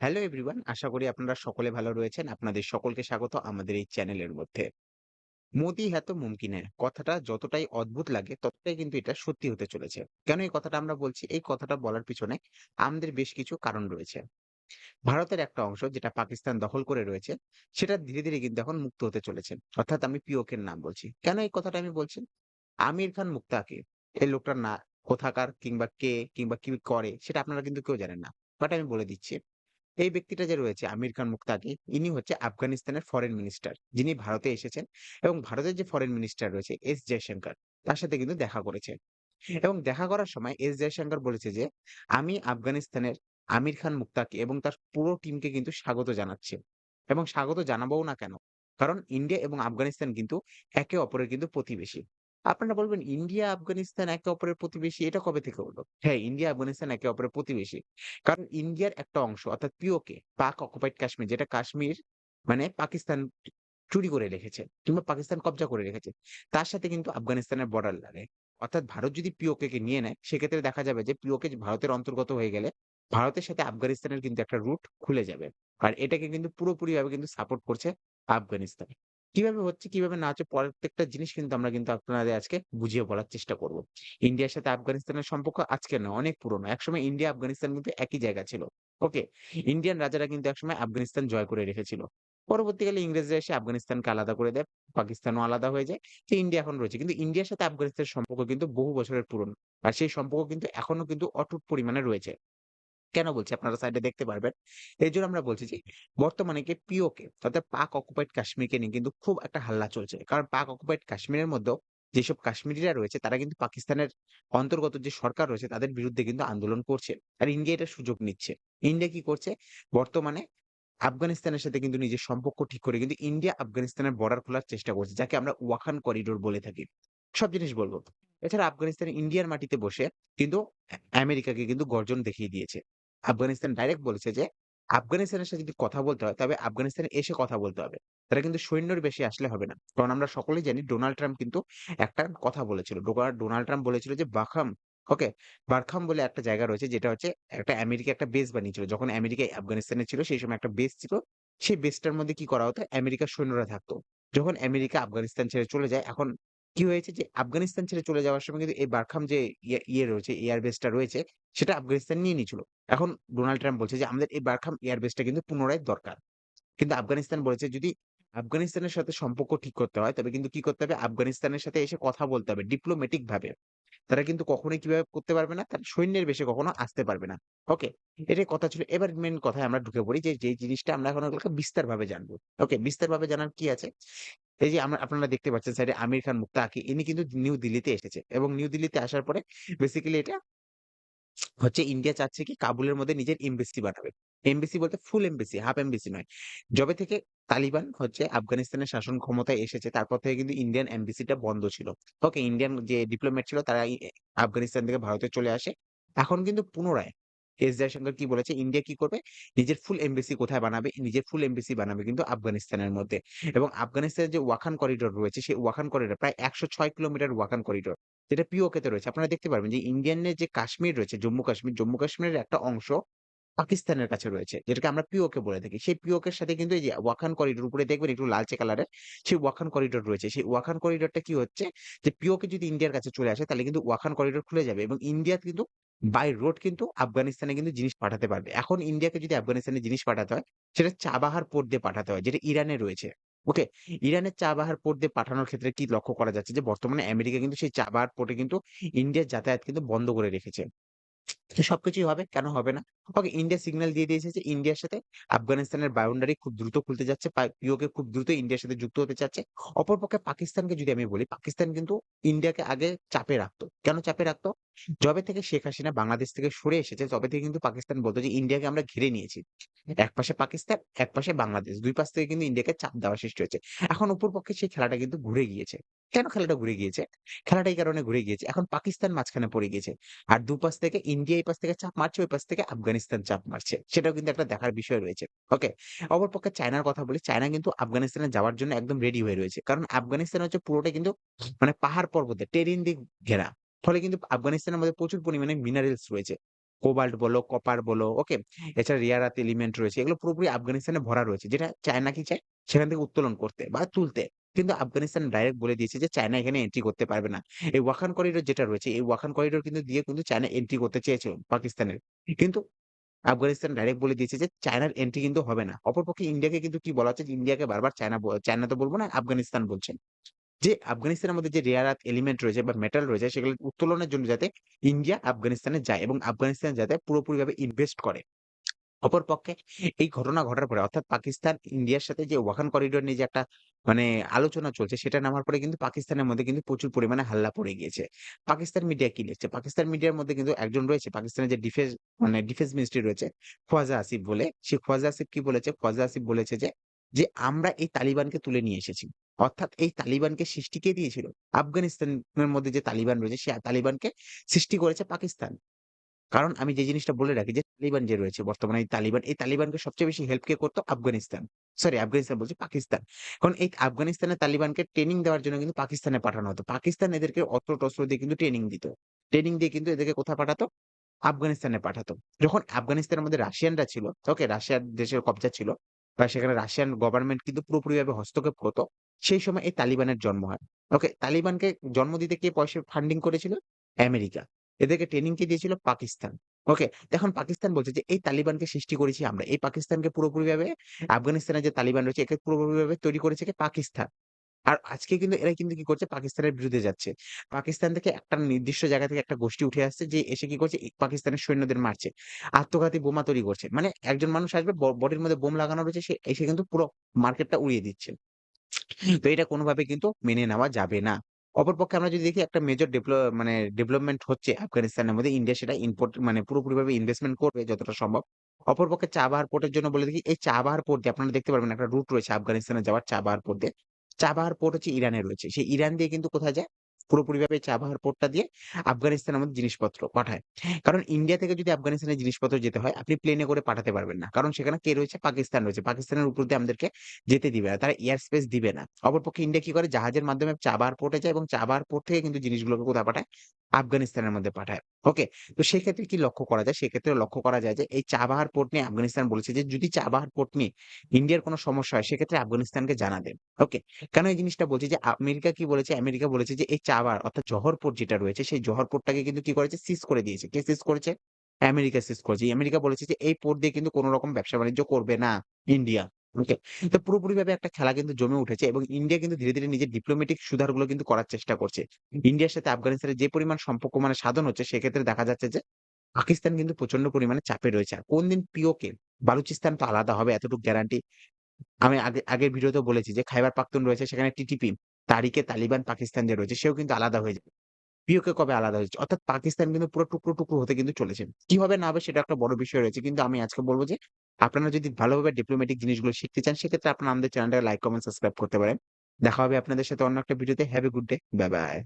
Hello everyone, আশা করি আপনারা সকলে ভালো রয়েছেন। আপনাদের সকলকে স্বাগত আমাদের এই চ্যানেলের মধ্যে। মোদি হ্যাঁ তো মুমকিন হ্যাঁ কথাটা যতটাই অদ্ভুত লাগে ততটাই কিন্তু এটা সত্যি হতে চলেছে। কেন এই কথাটা আমরা বলছি? এই কথাটা বলার পিছনে আমাদের বেশ কিছু কারণ রয়েছে। ভারতের একটা অংশ যেটা পাকিস্তান দখল করে রয়েছে, সেটা ধীরে ধীরে কিন্তু এখন মুক্ত হতে চলেছে। অর্থাৎ আমি পিওকের নাম বলছি। কেন এই কথাটা আমি বলছি? আমির খান মুক্তাকে, এই লোকটার না কোথাকার কিংবা কে কিংবা কি করে, সেটা আপনারা কিন্তু কেউ জানেন না। বাট আমি বলে দিচ্ছি এই ব্যক্তিটা যে রয়েছে, আমির খান মুক্তাকি ইনি হচ্ছে আফগানিস্তানের ফরেন মিনিস্টার যিনি ভারতে এসেছেন এবং ভারতের যে ফরেন মিনিস্টার রয়েছে, এস জয়শঙ্কর, তার সাথে কিন্তু দেখা করেছে এবং দেখা করার সময় এস জয়শঙ্কর বলেছে যে, আমি আফগানিস্তানের আমির খান মুক্তাকি এবং তার পুরো টিমকে কিন্তু স্বাগত জানাচ্ছি। এবং স্বাগত জানাবোও না কেন? কারণ ইন্ডিয়া এবং আফগানিস্তান কিন্তু একে অপরের কিন্তু প্রতিবেশী। আপনারা বলবেন, ইন্ডিয়া, আফগানিস্তান, একে অপরের প্রতিবেশী এটা কবে থেকে হলো? হ্যাঁ ইন্ডিয়া, আফগানিস্তান, একে অপরের প্রতিবেশী। কারণ ইন্ডিয়ার একটা অংশ, অর্থাৎ পিওকে, পাক অকুপাইড কাশ্মীর, যেটা কাশ্মীর মানে পাকিস্তান চুরি করে রেখেছে, কিংবা পাকিস্তান কবজা করে রেখেছে, তার সাথে কিন্তু আফগানিস্তানের বর্ডার লাগে। অর্থাৎ ভারত যদি পিওকে কে নিয়ে নেয়, সেক্ষেত্রে দেখা যাবে যে পিওকে ভারতের অন্তর্গত হয়ে গেলে, ভারতের সাথে আফগানিস্তানের কিন্তু একটা রুট খুলে যাবে। আর এটাকে কিন্তু পুরোপুরি ভাবে কিন্তু সাপোর্ট করছে আফগানিস্তান। কীভাবে হচ্ছে, কীভাবে না হচ্ছে, প্রত্যেকটা জিনিস কিন্তু আমরা কিন্তু আপনাদের আজকে বুঝিয়ে বলার চেষ্টা করব। ইন্ডিয়ার সাথে আফগানিস্তানের সম্পর্ক আজকে নয় অনেক পুরনো। একসময় ইন্ডিয়া, আফগানিস্তান কিন্তু একই জায়গা ছিল, ওকে? ইন্ডিয়ান রাজারা কিন্তু একসময় আফগানিস্তান জয় করে রেখেছিল। পরবর্তীকালে ইংরেজরা এসে আফগানিস্তানকে আলাদা করে দেয়, পাকিস্তানও আলাদা হয়ে যায়, তো ইন্ডিয়া এখন রয়েছে। কিন্তু ইন্ডিয়ার সাথে আফগানিস্তানের সম্পর্ক কিন্তু বহু বছরের পুরনো, আর সেই সম্পর্ক কিন্তু এখনও কিন্তু অটুট পরিমাণে রয়েছে। কেন বলছি আপনারা সাইডে দেখতে পারবেন। এই জন্য আমরা বলছি যে, বর্তমানে কি পিওকে অর্থাৎ পাক অকুপাইড কাশ্মীরকে নিয়ে কিন্তু খুব একটা হাল্লা চলছে। কারণ পাক অকুপাইড কাশ্মীরের মধ্যেও যেসব কাশ্মীরিরা রয়েছে, তারা কিন্তু পাকিস্তানের অন্তর্গত যে সরকার রয়েছে, তাদের বিরুদ্ধে কিন্তু আন্দোলন করছে আর ইন্ডিয়া এটা সুযোগ নিচ্ছে। ইন্ডিয়া কি করছে? বর্তমানে আফগানিস্তানের সাথে কিন্তু নিজের সম্পর্ক ঠিক করে কিন্তু ইন্ডিয়া আফগানিস্তানের বর্ডার খোলার চেষ্টা করছে, যাকে আমরা ওয়াখান করিডোর বলে থাকি। সব জিনিস বলব। এছাড়া আফগানিস্তান ইন্ডিয়ার মাটিতে বসে কিন্তু আমেরিকাকে কিন্তু গর্জন দেখিয়ে দিয়েছে। আফগানিস্তান ডাইরেক্ট বলেছে যে, আফগানিস্তানের সাথে যদি কথা বলতে হয়, তবে আফগানিস্তানে এসে কথা বলতে হবে। তারা কিন্তু সৈন্যের বেশি আসলে হবে না। কারণ আমরা সকলেই জানি ডোনাল্ড ট্রাম্প কিন্তু একটা কথা বলেছিল। ডোনাল্ড ট্রাম্প বলেছিল যে, বাখাম ওকে? বারখাম বলে একটা জায়গা রয়েছে যেটা হচ্ছে একটা আমেরিকা একটা বেস বানিয়েছিল। যখন আমেরিকা আফগানিস্তানে ছিল, সেই সময় একটা বেস ছিল। সেই বেসটার মধ্যে কি করা হতো? আমেরিকার সৈন্যরা থাকতো। যখন আমেরিকা আফগানিস্তান ছেড়ে চলে যায়, এখন কি হয়েছে যে, আফগানিস্তান ছেড়ে চলে যাওয়ার সময় কিন্তু এই বারখাম যে ইয়ে ইয়ে রয়েছে এয়ার বেসটা রয়েছে, সেটা আফগানিস্তান নিয়ে নিয়েছিল। এখন ডোনাল্ড ট্রাম্প বলছে যে, আমাদের এই বারখাম এয়ার বেসটা কিন্তু পুনরায় দরকার। কিন্তু আফগানিস্তান বলেছে যদি আফগানিস্তানের সাথে সম্পর্ক ঠিক করতে হয়, তবে কিন্তু কি করতে হবে? আফগানিস্তানের সাথে এসে কথা বলতে হবে ডিপ্লোমেটিক ভাবে। তারা কিন্তু কখনোই কীভাবে করতে পারবে না তারা সৈন্যের বেশে কখনো আসতে পারবে না। ওকে এটাই কথা ছিল। এবার মেন কথায় আমরা ঢুকে পড়ি যে যে জিনিসটা আমরা এখন বিস্তার ভাবে জানব। ওকে বিস্তার ভাবে জানার কি আছে? এই যে আমরা আপনারা দেখতে পাচ্ছেন সাইডে আমির খান মুক্তা আকি ইনি কিন্তু নিউ দিল্লিতে এসেছে এবং নিউ দিল্লিতে আসার পরে বেসিক্যালি এটা হচ্ছে ইন্ডিয়া চাচ্ছে কি কাবুলের মধ্যে নিজের এমবেসি বানাবে। এমবেসি বলতে ফুল এমবেসি হাফ এমবেসি নয়। যবে থেকে তালিবান হচ্ছে আফগানিস্তানের শাসন ক্ষমতায় এসেছে, তারপর থেকে কিন্তু ইন্ডিয়ান এমবেসিটা বন্ধ ছিল। ওকে, ইন্ডিয়ান যে ডিপ্লোম্যাট ছিল, তারা আফগানিস্তান থেকে ভারতে চলে আসে। এখন কিন্তু পুনরায় এস জয়শঙ্কর কি বলেছে, ইন্ডিয়া কি করবে? নিজের ফুল এমবেসি কোথায় বানাবে? নিজের ফুল এমবেসি বানাবে কিন্তু আফগানিস্তানের মধ্যে। এবং আফগানিস্তানের যে ওয়াখান করিডোর রয়েছে, সেই ওয়াখান করিডোর প্রায় একশো ছয় কিলোমিটার ওয়াখান করিডোর যেটা পিওকে তে রয়েছে। আপনারা দেখতে পারবেন যে ইন্ডিয়ানের যে কাশ্মীর রয়েছে, জম্মু কাশ্মীর, জম্মু কাশ্মীরের একটা অংশ পাকিস্তানের কাছে রয়েছে, যেটাকে আমরা পিওকে বলে থাকি। সেই পিওকের সাথে কিন্তু এই যে ওয়াখান করিডোর, উপরে দেখবেন একটু লালচে কালারের, সেই ওয়াখান করিডোর রয়েছে। সেই ওয়াখান করিডোরটা কি হচ্ছে যে, পিওকে যদি ইন্ডিয়ার কাছে চলে আসে, তাহলে কিন্তু ওয়াখান করিডোর খুলে যাবে এবং ইন্ডিয়া কিন্তু বাই রোড কিন্তু আফগানিস্তানে কিন্তু জিনিস পাঠাতে পারবে। এখন ইন্ডিয়াকে যদি আফগানিস্তানে জিনিস পাঠাতে হয়, সেটা চাবাহার পোর্ট দিয়ে পাঠাতে হয়, যেটা ইরানে রয়েছে। ওকে? ইরানের চাবাহার পোর্ট দিয়ে পাঠানোর ক্ষেত্রে কি লক্ষ্য করা যাচ্ছে যে, বর্তমানে আমেরিকা কিন্তু সেই চাবাহার পোর্টে কিন্তু ইন্ডিয়ার যাতায়াত কিন্তু বন্ধ করে রেখেছে। সবকিছুই হবে, কেন হবে না? ওকে ইন্ডিয়া সিগন্যাল দিয়ে দিয়েছে যে ইন্ডিয়ার সাথে আফগানিস্তানের বাউন্ডারি খুব দ্রুত খুলতে যাচ্ছে পিওকে খুব দ্রুত ইন্ডিয়ার সাথে যুক্ত হতে চাচ্ছে। অপরপক্ষে পাকিস্তানকে যদি আমি বলি, পাকিস্তান কিন্তু ইন্ডিয়াকে আগে চাপে রাখতো। কেন চাপে রাখতো? যবে থেকে শেখ হাসিনা বাংলাদেশ থেকে সরে এসেছে, তবে থেকে কিন্তু পাকিস্তান বলতো যে ইন্ডিয়াকে আমরা ঘিরে নিয়েছি। এক পাশে পাকিস্তান, এক পাশে বাংলাদেশ, দুই পাশ থেকে কিন্তু ইন্ডিয়াকে চাপ দেওয়া সৃষ্টি হয়েছে। এখন অপর পক্ষে সেই খেলাটা কিন্তু ঘুরে গিয়েছে। কেন খেলাটা ঘুরে গিয়েছে? খেলাটা এই কারণে ঘুরে গিয়েছে। এখন পাকিস্তান মাঝখানে পড়ে গিয়েছে। আর দুপাশ থেকে ইন্ডিয়া এই পাশ থেকে চাপ মারছে, ওই পাশ থেকে আফগানিস্তান চাপ মারছে সেটাও কিন্তু একটা দেখার বিষয় রয়েছে ওকে অপরপক্ষে চায়নার কথা বলি চায়না কিন্তু আফগানিস্তানে যাওয়ার জন্য একদম রেডি হয়ে রয়েছে কারণ আফগানিস্তান হচ্ছে পুরোটা কিন্তু মানে পাহাড় পর্বতে টেরিন দিয়ে ঘেরা ফলে কিন্তু আফগানিস্তানের মধ্যে প্রচুর পরিমাণে মিনারেলস রয়েছে কোবাল্ট বলো, কপার বলো, ওকে? এছাড়া রেয়ার আর্থ এলিমেন্ট রয়েছে। এগুলো পুরোপুরি আফগানিস্তানে ভরা রয়েছে। যেটা চায়না কি চায়? সেখান থেকে উত্তোলন করতে বা তুলতে। কিন্তু আফগানিস্তান ডাইরেক্ট বলে দিয়েছে যে চায়না এখানে এন্ট্রি করতে পারবে না। এই ওয়াখান করিডোর যেটা রয়েছে, এই ওয়াখান করিডোর কিন্তু দিয়ে কিন্তু চায়না এন্ট্রি করতে চেয়েছিল পাকিস্তানের। কিন্তু আফগানিস্তান ডাইরেক্ট বলে দিয়েছে যে চায়নার এন্ট্রি কিন্তু হবে না। অপরপক্ষে ইন্ডিয়াকে কিন্তু কি বলা হচ্ছে? যে ইন্ডিয়াকে বারবার চায়না চায়না তো বলব না, আফগানিস্তান বলছেন। যে আফগানিস্তানের মধ্যে যে রেয়ার আর্থ এলিমেন্ট রয়েছে বা মেটাল রয়েছে সেগুলো উত্তোলনের জন্য যাতে ইন্ডিয়া আফগানিস্তানে যায় এবং আফগানিস্তান যাতে পুরোপুরিভাবে ইনভেস্ট করে। অপরপক্ষে এই ঘটনা ঘটার পরে অর্থাৎ পাকিস্তান ইন্ডিয়ার সাথে যে ওয়াখান করিডোর নিয়ে যে একটা মানে আলোচনা চলছে সেটা নামার পরে কিন্তু পাকিস্তানের মধ্যে কিন্তু প্রচুর পরিমাণে হাল্লা পড়ে গিয়েছে। পাকিস্তান মিডিয়া কি লিখছে? পাকিস্তান মিডিয়ার মধ্যে কিন্তু একজন রয়েছে পাকিস্তানের যে ডিফেন্স মানে ডিফেন্স মিনিস্ট্রি রয়েছে খোয়াজা আসিফ বলে। সে খোয়াজা আসিফ কি বলেছে? খোয়াজা আসিফ বলেছে যে, যে আমরা এই তালিবানকে তুলে নিয়ে এসেছি। অর্থাৎ এই তালিবানকে সৃষ্টি কে দিয়েছিল? আফগানিস্তানের মধ্যে যে তালিবান রয়েছে সে তালিবানকে সৃষ্টি করেছে পাকিস্তান। কারণ আমি যে জিনিসটা বলে রাখি যে তালিবান যে রয়েছে বর্তমানে এই তালিবান, এই তালিবানকে সবচেয়ে বেশি হেল্প কে করতো? আফগানিস্তান। সরি আফগানিস্তান বলছি পাকিস্তান। কারণ এই আফগানিস্তানের তালিবানকে ট্রেনিং দেওয়ার জন্য কিন্তু পাকিস্তানে পাঠানো হতো। পাকিস্তান এদেরকে অস্ত্র-টস্ত্র দিয়ে কিন্তু ট্রেনিং দিত। ট্রেনিং দিয়ে কিন্তু এদেরকে কোথায় পাঠাতো? আফগানিস্তানে পাঠাতো। যখন আফগানিস্তানের মধ্যে রাশিয়ানরা ছিল, ওকে? রাশিয়ার দেশের কবজা ছিল বা সেখানে রাশিয়ান গভর্নমেন্ট কিন্তু পুরোপুরিভাবে হস্তক্ষেপ করত। সেই সময় এই তালিবানের জন্ম হয়। ওকে? তালিবানকে জন্ম দিতে কে পয়সা ফান্ডিং করেছিল? আমেরিকা। এদেরকে ট্রেনিং কে দিয়েছিল? পাকিস্তান। ওকে? এখন পাকিস্তান বলছে যে, এই তালিবানকে সৃষ্টি করেছি আমরা। এই পাকিস্তানকে পুরোপুরিভাবে, আফগানিস্তানের যে তালিবান রয়েছে, একে পুরোপুরিভাবে তৈরি করেছে? পাকিস্তান। আর আজকে কিন্তু এরা কিন্তু কি করছে? পাকিস্তানের বিরুদ্ধে যাচ্ছে। পাকিস্তান থেকে একটা নির্দিষ্ট জায়গা থেকে একটা গোষ্ঠী উঠে আসছে যে, এসে কি করছে? পাকিস্তানের সৈন্যদের মারছে। আত্মঘাতী বোমা তৈরি করছে। মানে একজন মানুষ আসবে বডির মধ্যে বোম লাগানো রয়েছে, সে, এসে কিন্তু পুরো মার্কেটটা উড়িয়ে দিচ্ছে। তো এটা কোনোভাবে কিন্তু মেনে নেওয়া যাবে না। অপরপক্ষে আমরা যদি দেখি একটা মেজর মানে ডেভেলপমেন্ট হচ্ছে আফগানিস্তানের মধ্যে, ইন্ডিয়া সেটা ইম্পোর্ট মানে পুরোপুরিভাবে ইনভেস্টমেন্ট করবে যতটা সম্ভব। অপরপক্ষে চা চাবাহার পোর্টের জন্য বলে দেখি, এই চাবাহার পোর্ট দিয়ে আপনারা দেখতে পারবেন একটা রুট রয়েছে আফগানিস্তানে যাওয়ার চা চাবাহার পোর্ট দিয়ে। চাবাহার পোর্ট হচ্ছে ইরানে রয়েছে। সেই ইরান দিয়ে কিন্তু কোথায় যায়? পুরোপুরিভাবে চাবাহার পোর্টটা দিয়ে আফগানিস্তানের মধ্যে জিনিসপত্র পাঠায়। কারণ ইন্ডিয়া থেকে যদি আফগানিস্তানে জিনিসপত্র যেতে হয়, আপনি প্লেনে করে পাঠাতে পারবেন না। কারণ সেখানে কে রয়েছে? পাকিস্তান রয়েছে। পাকিস্তানের উপর দিয়ে আমাদেরকে যেতে দিবে না। তারা এয়ার স্পেস দিবে না। অপরপক্ষে ইন্ডিয়া কি করে? জাহাজের মাধ্যমে চাবাহার পোর্টে যায় এবং চাবাহার পোর্ট থেকে কিন্তু জিনিসগুলোকে কোথায় পাঠায়? আফগানিস্তানের মধ্যে পাঠায়। ওকে? তো সেক্ষেত্রে কি লক্ষ্য করা যায়? সেক্ষেত্রে লক্ষ্য করা যায় যে, এই চাবাহার পোর্ট নিয়ে আফগানিস্তান বলেছে যে, যদি চাবাহার পোর্ট নিয়ে ইন্ডিয়ার কোনো সমস্যা হয়, সেক্ষেত্রে আফগানিস্তানকে জানাবেন। ওকে? কেন এই জিনিসটা বলছি যে, আমেরিকা কি বলেছে? আমেরিকা বলেছে যে, এই চাবাহার অর্থাৎ জহর পোর্ট যেটা রয়েছে সেই জহর পোর্টটাকে কিন্তু কি করেছে? সিজ করে দিয়েছে। কে সিজ করেছে? আমেরিকা সিজ করেছে। আমেরিকা বলেছে যে এই পোর্ট দিয়ে কিন্তু কোন রকম ব্যবসা-বাণিজ্য করবে না ইন্ডিয়া। ওকে? তো পুরোপুরিভাবে একটা খেলা কিন্তু জমে উঠেছে এবং ইন্ডিয়া কিন্তু ধীরে, ধীরে নিজের ডিপ্লোমেটিক সুধারগুলো কিন্তু করার চেষ্টা করছে। ইন্ডিয়ার সাথে আফগানিস্তানের যে পরিমাণ সম্পর্ক মানে সাধন হচ্ছে সেক্ষেত্রে দেখা যাচ্ছে যে পাকিস্তান কিন্তু প্রচণ্ড পরিমাণে চাপে রয়েছে। আর কোনদিন পিওকে বালুচিস্তান তো আলাদা হবে এতটুকু গ্যারান্টি আমি আগে আগের ভিডিওতেও বলেছি যে খাইবার পাখতুন রয়েছে সেখানে টিটিপি, তারিকে তালিবান পাকিস্তান যে রয়েছে সেও কিন্তু আলাদা হয়ে যাবে। পিওকে কবে আলাদা হয়েছে? অর্থাৎ পাকিস্তান কিন্তু পুরো টুকরো, টুকরো হতে কিন্তু চলেছে। কি হবে না হবে সেটা একটা বড় বিষয় রয়েছে। কিন্তু আমি আজকে বলব যে আপনারা যদি ভালোভাবে ডিপ্লোমেটিক জিনিসগুলো শিখতে চান সেক্ষেত্রে আপনারা আমাদের চ্যানেলটা লাইক, কমেন্ট, সাবস্ক্রাইব করতে পারেন। দেখা হবে আপনাদের সাথে অন্য একটা ভিডিওতে। Have a good day. Bye, bye.